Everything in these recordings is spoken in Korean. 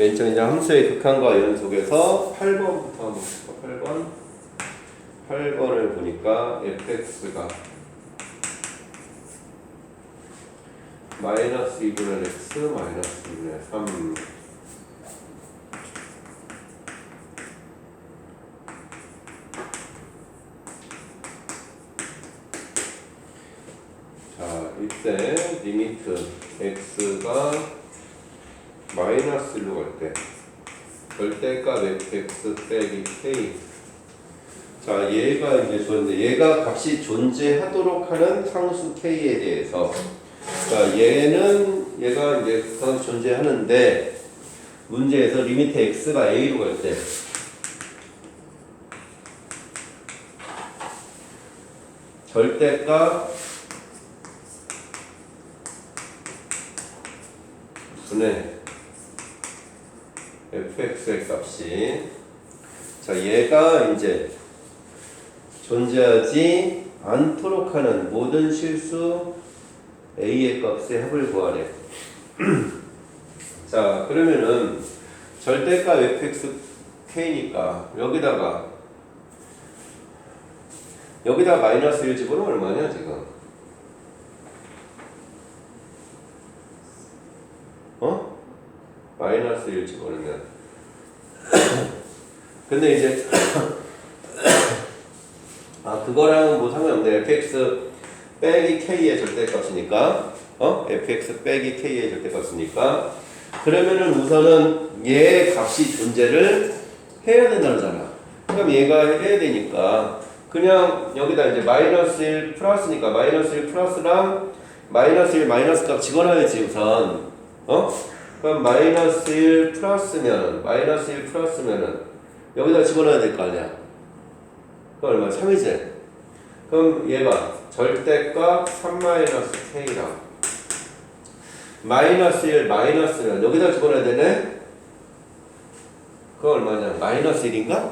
맨 처음 이제 함수의 극한과 연속에서 8번부터 한번 볼까? 8번 8번을 보니까 fx가 마이너스 2분의 x 마이너스 2분의 3 자, 이때 리미트 x가 마이너스 1로 갈 때. 절대값 fx 빼기 k. 자 얘가 이제 좋은데 얘가 값이 존재하도록 하는 상수 k에 대해서. 자 얘는 얘가 이제 그 존재하는데 문제에서 리미트 x가 a로 갈 때. 절대값 분의 fx의 값이 자 얘가 이제 존재하지 않도록 하는 모든 실수 a의 값의 합을 구하래. 자 그러면은 절대값 fx k니까 여기다가 여기다 마이너스 1 집어넣으면 얼마냐 지금? 어? 마이너스 1 집어넣으면. 근데 이제 아 그거랑 뭐 상관없네. fx 빼기 k의 절대값이니까. 어? fx 빼기 k의 절대값이니까. 그러면은 우선은 얘 값이 존재를 해야 된다잖아. 그럼 얘가 해야 되니까. 그냥 여기다 이제 마이너스 1 플러스니까 마이너스 1 플러스랑 마이너스 1 마이너스 값 집어넣어야지 우선. 어? 그럼 마이너스 1 플러스면 마이너스 1 플러스면은 여기다 집어넣어야 될 거 아니야 그럼 얼마? 3이지? 그럼 얘가 절대값 3 마이너스 k랑 마이너스 1 마이너스면 여기다 집어넣어야 되네? 그거 얼마냐? 마이너스 1인가?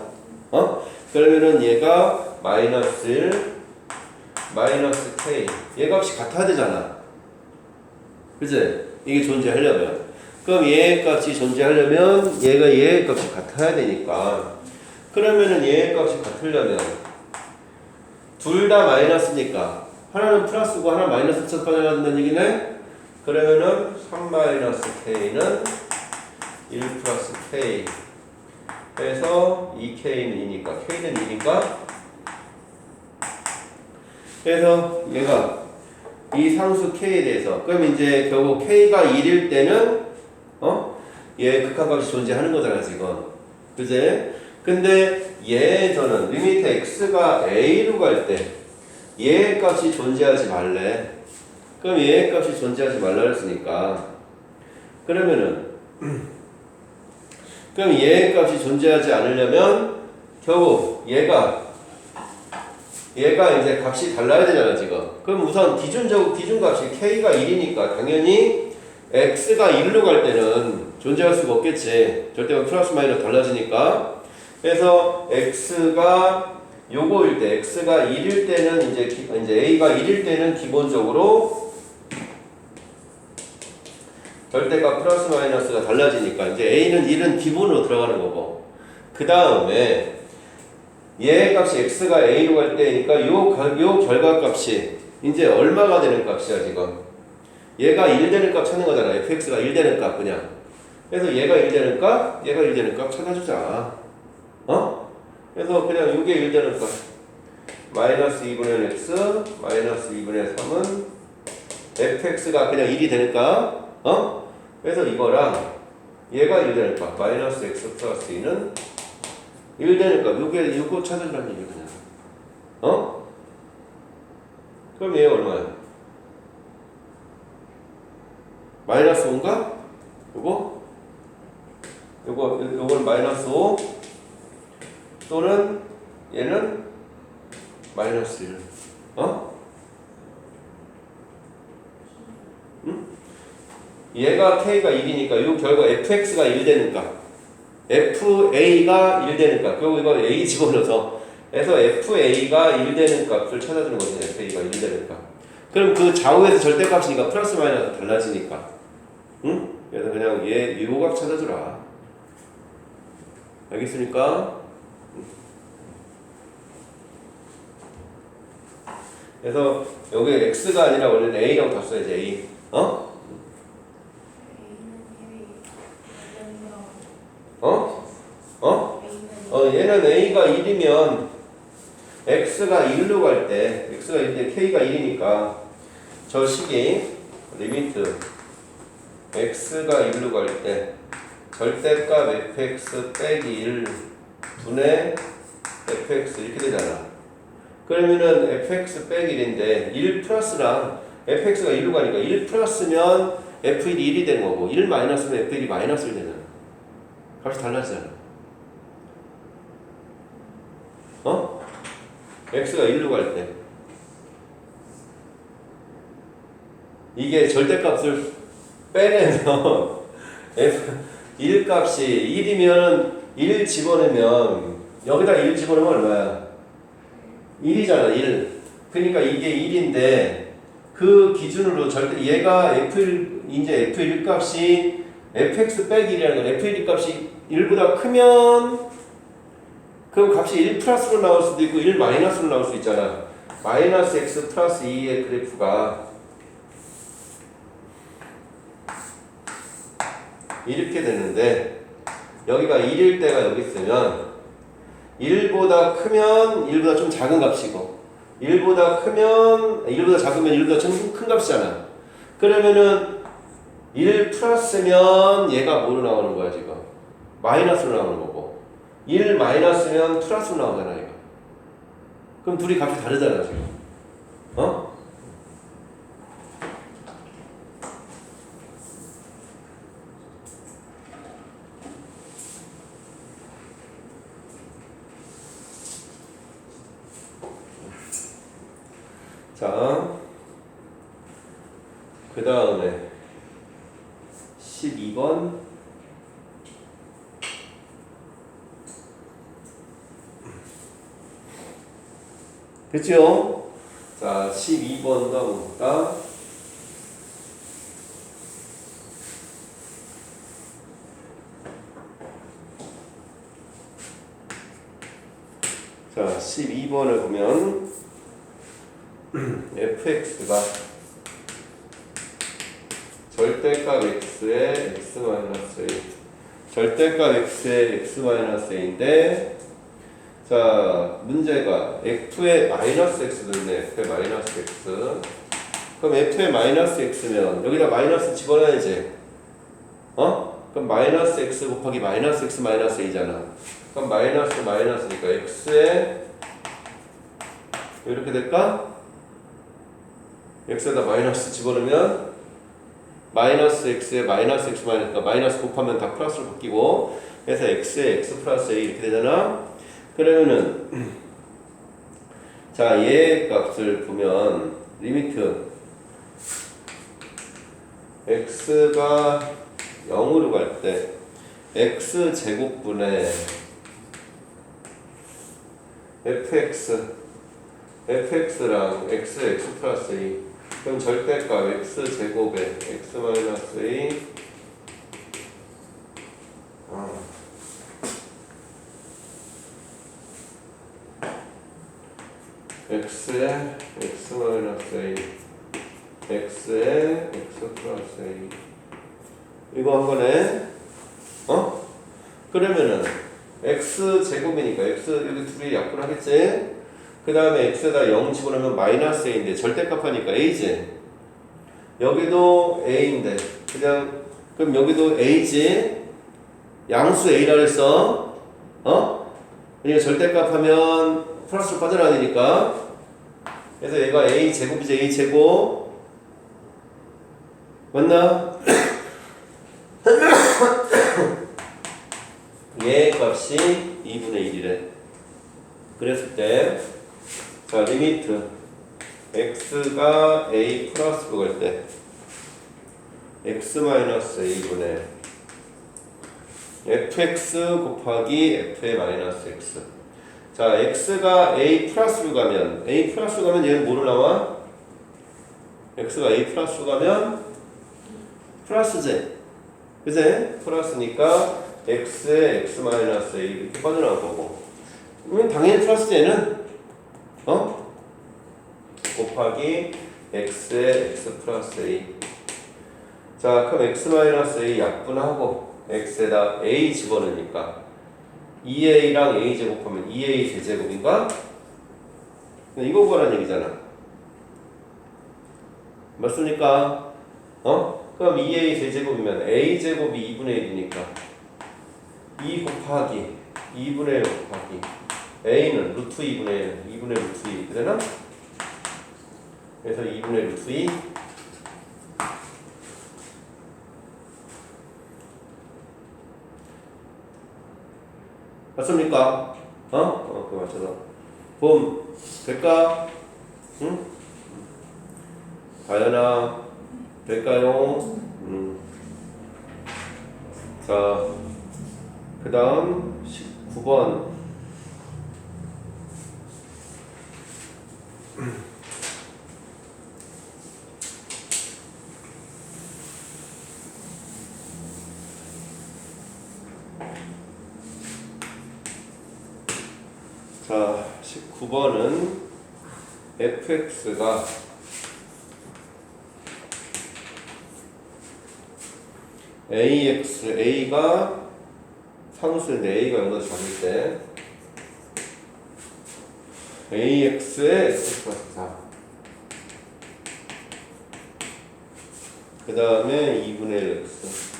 어? 그러면은 얘가 마이너스 1 마이너스 k 얘 값이 같아야 되잖아 그지? 이게 존재하려면 그럼 얘 값이 존재하려면 얘가 얘 값이 같아야 되니까. 그러면은 얘 값이 같으려면 둘 다 마이너스니까 하나는 플러스고 하나 마이너스 쳐서 빠져나간다는 얘기네? 그러면은 3 마이너스 k는 1 플러스 k 해서 2k는 2니까 k는 1인가 그래서 얘가 이 상수 k에 대해서 그럼 이제 결국 k가 1일 때는 어? 얘 극한값이 존재하는 거잖아 지금 그제? 근데 얘에서는 리미트 x가 a로 갈 때 얘 값이 존재하지 말래 그럼 얘 값이 존재하지 말라 그랬으니까 그러면은 그럼 얘 값이 존재하지 않으려면 결국 얘가 얘가 이제 값이 달라야 되잖아 지금 그럼 우선 기준적 기준값이 k가 1이니까 당연히 x가 1로 갈 때는 존재할 수가 없겠지. 절대가 플러스 마이너스 달라지니까. 그래서 x가 요거일 때 x가 1일 때는 이제 기- 이제 a가 1일 때는 기본적으로 절대값 플러스 마이너스가 달라지니까 이제 a는 1은 기본으로 들어가는 거고. 그 다음에 얘 값이 x가 a로 갈 때니까 요, 가- 요 결과값이 이제 얼마가 되는 값이야 지금 얘가 1 되는 값 찾는 거잖아 fx가 1 되는 값 그냥 그래서 얘가 1 되는 값 얘가 1 되는 값 찾아주자 어? 그래서 그냥 요게 1 되는 값 마이너스 2분의 x 마이너스 2분의 3은 fx가 그냥 1이 되는 값 어? 그래서 이거랑 얘가 1 되는 값 마이너스 x 플러스 2는 1 되는 값 요게 요거 찾으라는 얘기 그냥 어? 그럼 얘 얼마야? 마이너스 5인가? 요거? 요거 요건 마이너스 5 또는 얘는 마이너스 1 어? 응? 얘가 k가 1이니까 요 결과 fx가 1 되는 값 fa가 1 되는 값 그리고 이거 a 집어넣어서 해서 fa가 1 되는 값을 찾아주는 거죠 fa가 1 되는 값 그럼 그 좌우에서 절대값이니까 플러스 마이너스 달라지니까 응? 그래서 그냥 얘요값 찾아주라 알겠습니까? 그래서 여기 x가 아니라 원래는 a라고 다 써야지 a. 어? 어? 어? 어 얘는 a가 1이면 x가 1로 갈 때 x가 1때 k가 1이니까 저 식이 리미트 x가 1로 갈 때 절대값 fx 빼기 1 분의 fx 이렇게 되잖아. 그러면은 fx 빼기 1인데 1 플러스랑 fx가 1로 가니까 1 플러스면 f1이 1이 되는 거고 1 마이너스면 f1이 마이너스를 되잖아. 값이 달라지잖아. 어? x가 1로 갈 때. 이게 절대값을 빼내면 f 1 값이 1이면 1 집어넣으면 여기다 1 집어넣으면 얼마야? 1이잖아 1 그러니까 이게 1인데 그 기준으로 절대 얘가 f1 이제 f1 값이 fx 빼기 1이라는 건 f1 값이 1보다 크면 그럼 값이 1 플러스로 나올 수도 있고 1 마이너스로 나올 수 있잖아. 마이너스 x 플러스 2의 그래프가 이렇게 되는데 여기가 1일 때가 여기 있으면 1보다 크면 1보다 좀 작은 값이고 1보다 크면 1보다 작으면 1보다 좀 큰 값이잖아. 그러면은 1 플러스면 얘가 뭐로 나오는 거야 지금? 마이너스로 나오는 거고 1 마이너스면 플러스로 나오잖아 이거. 그럼 둘이 값이 다르잖아 지금. 어? 자, 그 다음에 12번 됐죠? 자, 12번도 한번 볼까? 자, 12번을 보면 fx가 절대값 x의 x 마이너스 a 절대값 x의 x 마이너스 a인데 자 문제가 f의 마이너스 x 들네 f의 마이너스 x 그럼 f의 마이너스 x면 여기다 마이너스 집어넣어야지 어? 그럼 마이너스 x 곱하기 마이너스 x 마이너스 a잖아 그럼 마이너스 마이너스니까 x에 이렇게 될까? X에다 마이너스 집어넣으면 마이너스 x에 마이너스 x 마이너스가 마이너스 곱하면 다 플러스로 바뀌고 그래서 x에 x 플러스 a 이렇게 되잖아. 그러면은 자 얘 값을 보면 리미트 x가 0으로 갈 때 x 제곱분의 fx fx랑 x x 플러스 a 그럼 절대값 x 제곱에 x 마이너스 a 어. x에 x 마이너스 a x에 x 플러스 a 이거 한 거네 어? 그러면은 x 제곱이니까 x 여기 둘이 약분하겠지? 그 다음에 x에다 0 집어넣으면 마이너스 a인데 절대값 하니까 a지. 여기도 a인데 그냥 그럼 여기도 a지. 양수 a라 그랬어. 어? 그러니까 절대값 하면 플러스로 빠져나가야 되니까. 그래서 얘가 a 제곱이지 a 제곱. 맞나? 얘 값이 2분의 1이래. 그랬을 때 자, 리미트 x가 a 플러스 그걸 때 x 마이너스 a분의 fx 곱하기 f의 마이너스 x 자, x가 a 플러스로 가면 a 플러스로 가면 얘는 뭐로 나와? x가 a 플러스로 가면 플러스지 그지? 플러스니까 x에 x 마이너스 a 이렇게 빠져나올 거고 그러면 당연히 플러스 어? 곱하기 x에 x 플러스 a 자 그럼 x 마이너스 a 약분하고 x에다 a 집어넣으니까 2a랑 a 제곱하면 2a 세제곱인가? 이거 구하라는 얘기잖아 맞습니까? 어? 그럼 2a 세제곱이면 a 제곱이 2분의 1이니까 2 곱하기 2분의 1 곱하기 a는 루트 2분의 1 2분의 루트 2 되나? 그래서 2분의 루트 2 맞습니까? 어? 어, 그 맞춰서 봄 될까? 응? 다현아 될까요? 음. 자, 그 다음 19번 자, 19번은 fx가 ax, a가 상수인데 a가 연어 잡을 때 ax의 x 플러스 4. 그 다음에 2분의 1 x.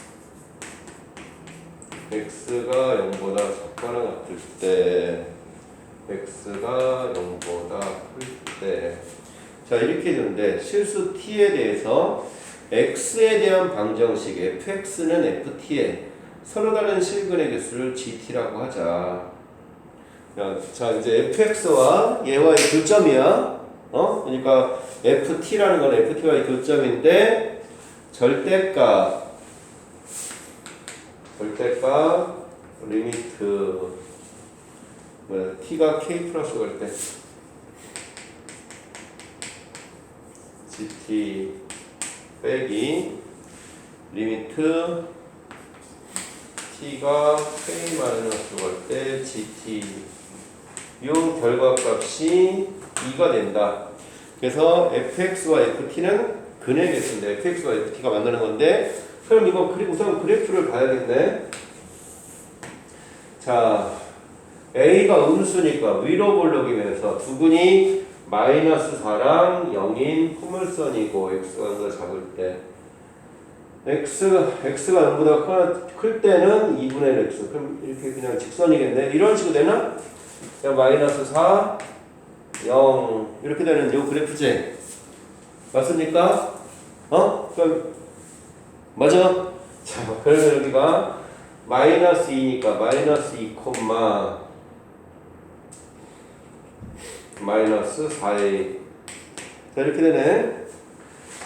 x가 0보다 작거나 같을 때 x가 0보다 클 때. 자, 이렇게 되는데 실수 t에 대해서 x에 대한 방정식 fx는 ft에 서로 다른 실근의 개수를 gt라고 하자. 야, 자, 이제 fx와 얘와의 교점이야. 어? 그러니까 ft라는 건 ft와의 교점인데 절대값 절대값 리미트 뭐야, t가 k 플러스 갈 때 gt 빼기 리미트 t가 k 마이너스 갈때 gt 요 결과값이 2가 된다. 그래서 fx와 ft는 근의 개수인데 fx와 ft가 만나는 건데 그럼 이거 우선 그래프를 봐야겠네. 자, a가 음수니까 위로 볼록이면서 두근이 마이너스 4랑 0인 포물선이고 x가 잡을 때 x, x가 0보다 클, 클 때는 2분의 1 x 그럼 이렇게 그냥 직선이겠네 이런 식으로 되나? 그냥 마이너스 4 0 이렇게 되는 요 그래프지 맞습니까? 어? 그럼 맞아? 자 그러면 여기가 마이너스 2니까 마이너스 2 콤마 마이너스 4a 자 이렇게 되네.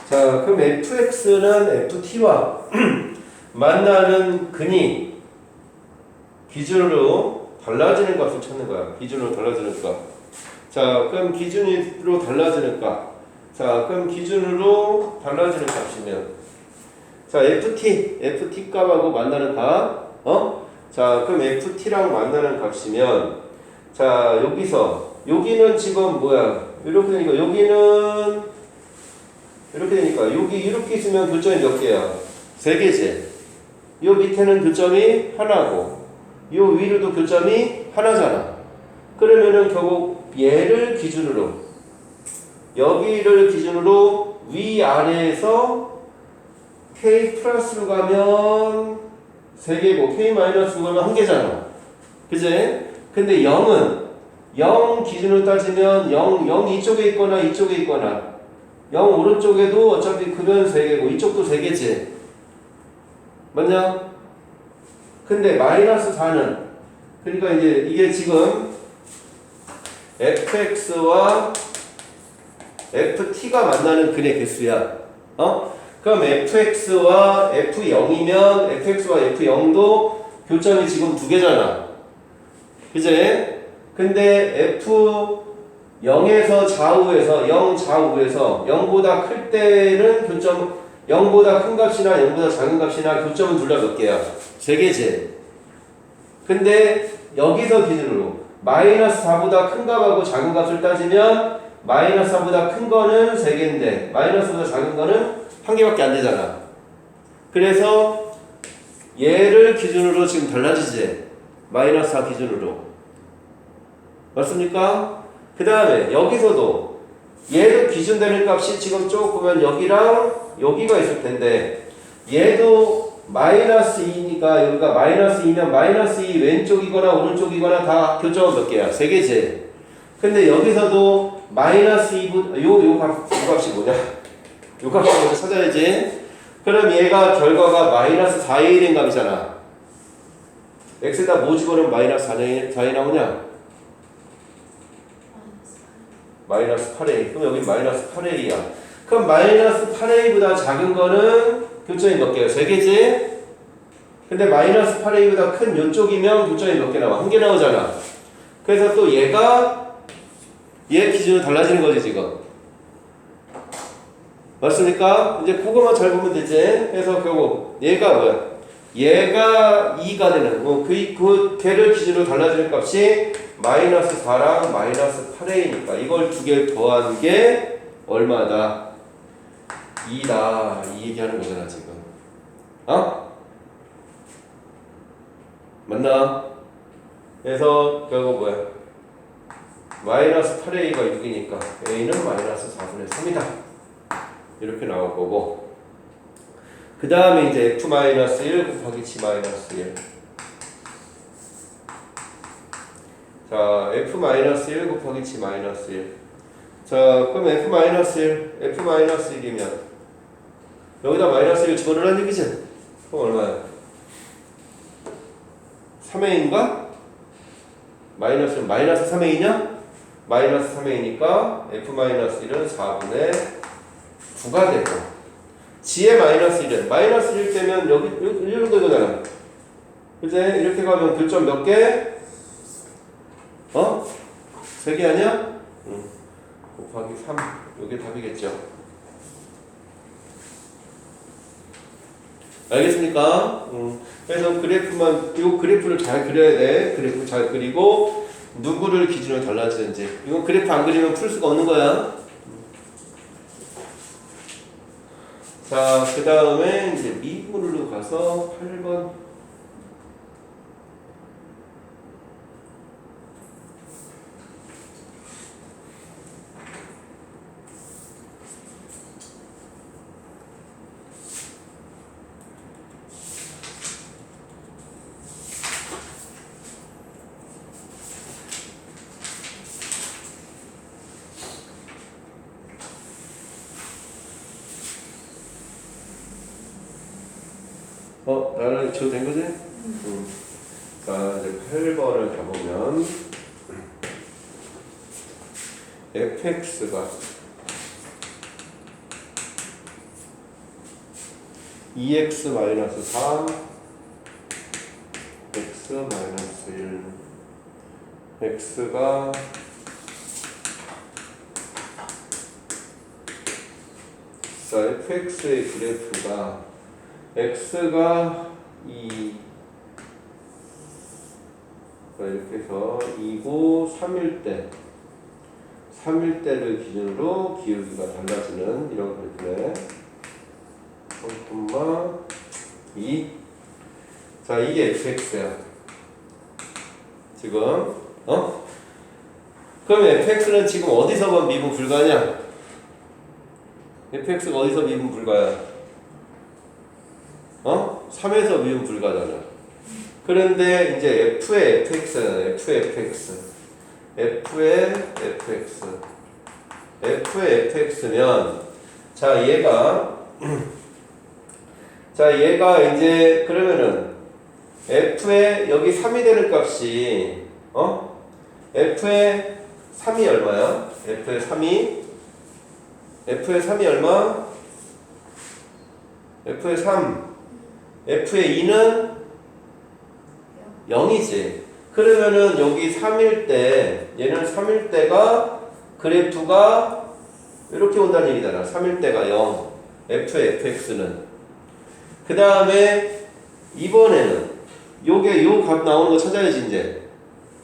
자 그럼 fx는 ft와 만나는 근이 기준으로 달라지는 값을 찾는 거야. 기준으로 달라지는 값 자 그럼 기준으로 달라지는 값 자 그럼 기준으로 달라지는 값이면 자 ft ft 값하고 만나는 값. 어? 자 그럼 ft랑 만나는 값이면 자 여기서 여기는 지금 뭐야 이렇게 되니까 여기는 이렇게 되니까 여기 이렇게 있으면 교점이 몇 개야? 세 개지. 요 밑에는 교점이 하나고 요 위로도 교점이 하나잖아. 그러면은 결국 얘를 기준으로 여기를 기준으로 위 아래에서 k 플러스로 가면 세 개고 k 마이너스로 가면 한 개잖아. 그지? 근데 0은 0 기준으로 따지면 0, 0 이쪽에 있거나 이쪽에 있거나 0 오른쪽에도 어차피 크면 3개고 이쪽도 3개지 맞냐? 근데 마이너스 4는 그러니까 이제 이게 지금 fx와 ft가 만나는 근의 개수야 어? 그럼 fx와 f0이면 fx와 f0도 교점이 지금 두 개잖아 그제? 근데 f 0에서 좌우에서 0 좌우에서 0보다 클 때는 교점 0보다 큰 값이나 0보다 작은 값이나 교점은 둘 다 몇 개야? 세 개지. 근데 여기서 기준으로 마이너스 4보다 큰 값하고 작은 값을 따지면 마이너스 4보다 큰 거는 3개인데 마이너스보다 작은 거는 한 개밖에 안 되잖아. 그래서 얘를 기준으로 지금 달라지지. 마이너스 4 기준으로. 맞습니까? 그 다음에 여기서도 얘도 기준되는 값이 지금 쭉 보면 여기랑 여기가 있을 텐데 얘도 마이너스 2니까 여기가 마이너스 2면 마이너스 2 왼쪽이거나 오른쪽이거나 다 교점은 몇 개야? 세 개지. 근데 여기서도 마이너스 2분 요요 값이 뭐냐? 요 값을 먼저 찾아야지. 그럼 얘가 결과가 마이너스 4의 1인 값이잖아. x에다 뭐 집어넣으면 마이너스 4이, 4이 나오냐? 마이너스 8a. 그럼 여기 마이너스 8a야. 그럼 마이너스 8a보다 작은 거는 교점이 몇 개야? 세 개지? 근데 마이너스 8a보다 큰 요쪽이면 교점이 몇 개 나와? 한 개 나오잖아. 그래서 또 얘가 얘 기준으로 달라지는 거지 지금. 맞습니까? 이제 그거만 잘 보면 되지. 그래서 결국 얘가 뭐야? 얘가 2가 되는 뭐 그, 그 걔를 기준으로 달라지는 값이 마이너스 4랑 마이너스 8a니까 이걸 두 개 더한 게 얼마다? 2다 이 얘기하는 거잖아 지금 어? 맞나? 그래서 결국 뭐야? 마이너스 8a가 6이니까 a는 마이너스 4분의 3이다 이렇게 나올 거고 그 다음에 이제 f 마이너스 1 곱하기 g 마이너스 1 자, f 마이너스 1 곱하기 g 마이너스 1. 자, 그럼 f 마이너스 1, f 마이너스 1이면 여기다 마이너스 1 집어넣으라는 얘기지? 그럼 얼마야? 3a인가? 마이너스 마이너스 3a냐? 마이너스 3a니까 f 마이너스 1은 4분의 9가 되고 g의 마이너스 1은 마이너스 1 되면 여기 이 정도 되잖아. 그지? 이렇게 가면 교점 몇 개? 어? 세개 아니야? 응. 곱하기 3. 이게 답이겠죠. 알겠습니까? 응. 그래서 그래프만, 이 그래프를 잘 그려야 돼. 그래프 잘 그리고, 누구를 기준으로 달라지는지. 이거 그래프 안 그리면 풀 수가 없는 거야. 자, 그 다음에 이제 미분으로 가서 8번. 어, 나를 줘도 된 거지? 응. 자, 이제 8번을 가보면 fx가 2x 마이너스 3 x 마이너스 1 x가 자, fx의 그래프가 x가 2 자, 이렇게 해서 2고 3일 때 3일 때를 기준으로 기울기가 달라지는 이런 그래프네 3,2 자, 이게 fx야 지금 어? 그럼 fx는 지금 어디서만 미분 불가냐? fx가 어디서 미분 불가야? 어? 3에서 미분 불가잖아. 그런데 이제 f의 fx는 f의 fx. f의 fx. f의 fx면 자, 얘가 자, 얘가 이제 그러면은 f의 여기 3이 되는 값이 어? f의 3이 얼마야? f의 3이 f의 3이 얼마? f의 3 f의 2는 0이지. 그러면은 여기 3일 때 얘는 3일 때가 그래프가 이렇게 온다는 얘기잖아. 3일 때가 0. f의 fx는. 그 다음에 이번에는 요게 요 값 나오는 거 찾아야지 이제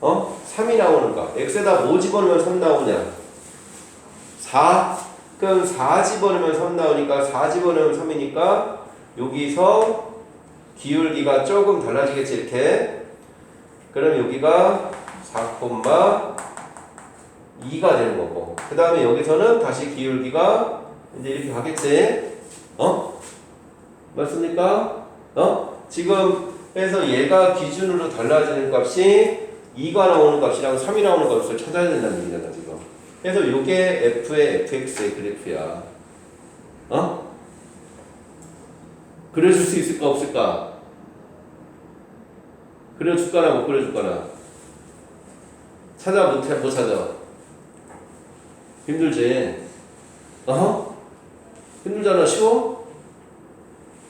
어? 3이 나오는 거 x에다 뭐 집어넣으면 3 나오냐 4 그럼 4 집어넣으면 3 나오니까 4 집어넣으면 3이니까 여기서 기울기가 조금 달라지겠지 이렇게 그럼 여기가 4,2가 되는 거고 그 다음에 여기서는 다시 기울기가 이제 이렇게 가겠지 어? 맞습니까? 어? 지금 해서 얘가 기준으로 달라지는 값이 2가 나오는 값이랑 3이 나오는 값을 찾아야 된다는 얘기잖아 지금 그래서 이게 f의 fx의 그래프야 어? 그려줄 수 있을까 없을까? 그려줄까나 못 그려줄까나 찾아 못해 못 찾아 힘들지 어? 힘들잖아 쉬워?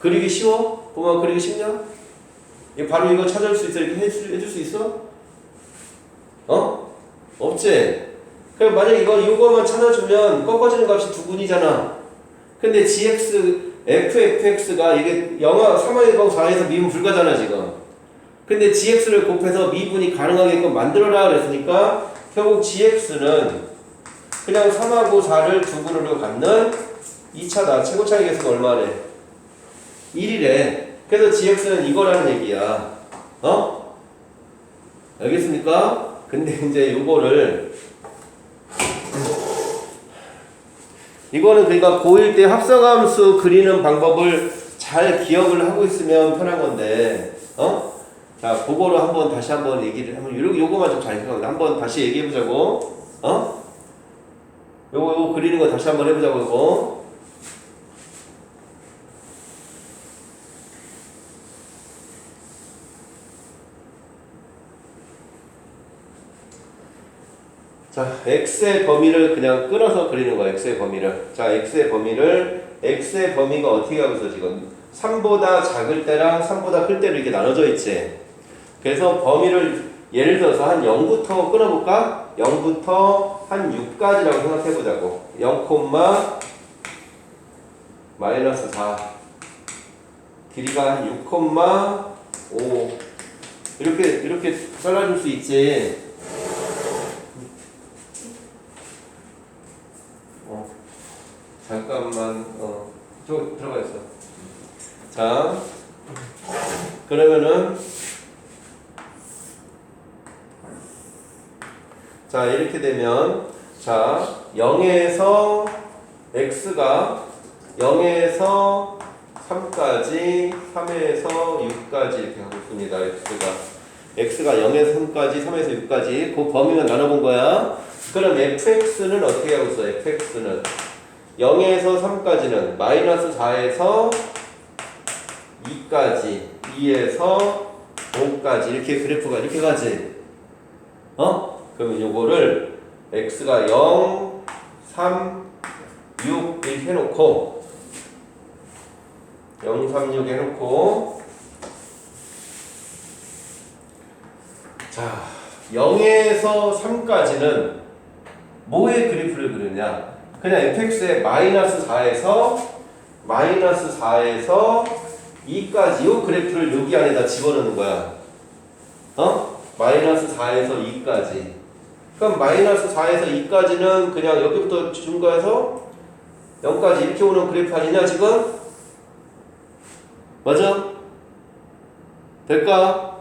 그리기 쉬워? 보면 그리기 쉽냐? 이거 바로 이거 찾을 수 있어? 이렇게 해줄, 해줄 수 있어? 어? 없지? 그럼 만약 이거 이거만 찾아주면 꺾어지는 값이 두 군이잖아 근데 gx fx가 이게 영하 3하 1방 4에서 미분 불가잖아 지금 근데 gx를 곱해서 미분이 가능하게끔 만들어라 그랬으니까 결국 gx는 그냥 3하고 4를 두 분으로 갖는 2차다 최고 차이 계수가 얼마래? 1이래 그래서 gx는 이거라는 얘기야 어? 알겠습니까? 근데 이제 요거를 이거는 그러니까 고1 때 합성함수 그리는 방법을 잘 기억을 하고 있으면 편한 건데 어? 자 그거로 한번 다시 한번 얘기를 한번 요 요거만 좀잘 기억해 한번 다시 얘기해 보자고 어? 요거 요거 그리는 거 다시 한번 해 보자고 이거 자, x의 범위를 그냥 끊어서 그리는 거야, x의 범위를. 자, x의 범위를, x의 범위가 어떻게 하고 있어, 지금? 3보다 작을 때랑 3보다 클 때로 이렇게 나눠져 있지. 그래서 범위를 예를 들어서 한 0부터 끊어볼까? 0부터 한 6까지라고 생각해보자고. 0, 마이너스 4. 길이가 한 6, 5. 이렇게, 이렇게 잘라줄 수 있지. 어, 잠깐만, 어, 저 들어가 있어. 자, 그러면은, 자, 이렇게 되면, 자, 0에서 x가 0에서 3까지, 3에서 6까지 이렇게 가고 있습니다. x가. x가 0에서 3까지, 3에서 6까지. 그 범위만 나눠본 거야. 그럼 fx는 어떻게 하고 있어? fx는 0에서 3까지는 마이너스 4에서 2까지, 2에서 5까지 이렇게 그래프가 이렇게 가지. 어? 그러면 요거를 x가 0, 3, 6 이렇게 해놓고 0, 3, 6 해놓고 자 0에서 3까지는 뭐의 그래프를 그리냐? 그냥 fx의 마이너스 4에서 마이너스 4에서 2까지 요 그래프를 여기 안에다 집어넣는 거야. 어? 마이너스 4에서 2까지. 그럼 마이너스 4에서 2까지는 그냥 여기부터 중과해서 0까지 이렇게 오는 그래프 아니냐 지금? 맞아? 될까?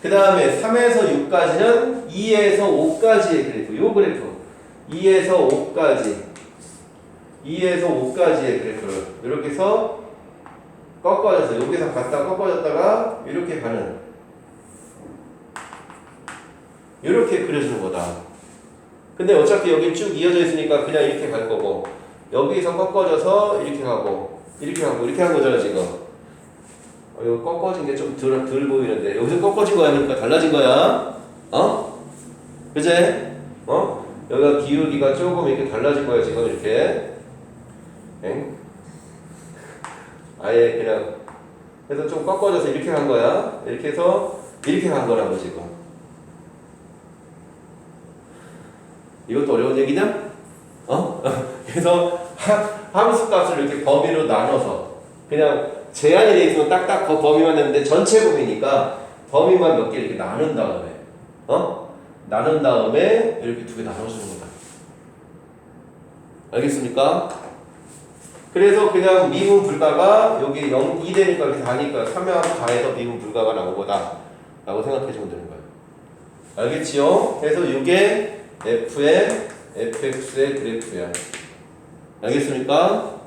그 다음에 3에서 6까지는 2에서 5까지의 그래프 요 그래프 2에서 5까지 2에서 5까지의 그래프를 이렇게 해서 꺾어져서 여기서 갔다 꺾어졌다가 이렇게 가는 이렇게 그려주는 거다 근데 어차피 여기 쭉 이어져 있으니까 그냥 이렇게 갈 거고 여기서 꺾어져서 이렇게 가고 이렇게 가고 이렇게 한 거잖아 지금 어, 이거 꺾어진 게 좀덜 덜 보이는데 여기서 꺾어진 거야 그러니까 달라진 거야 어? 그제? 어? 여기가 기울기가 조금 이렇게 달라진 거야 지금 이렇게 엥? 아예 그냥 그래서 좀 꺾어져서 이렇게 간 거야 이렇게 해서 이렇게 간 거라고 지금 이것도 어려운 얘기냐? 어? 그래서 하- 함수 값을 이렇게 범위로 나눠서 그냥 돼 있으면 딱딱 그 범위만 내는데 전체 범위니까 범위만 몇 개 이렇게 나눈 다음에 어? 나눈 다음에 이렇게 두 개 나눠주는 거다. 알겠습니까? 그래서 그냥 미분 불가가 여기 0, 2 되니까 이렇게 다니까 3하고 다해서 미분 불가가 나온 거다. 라고 생각해 주면 되는 거예요. 알겠지요? 그래서 이게 f의 fx의 그래프야. 알겠습니까?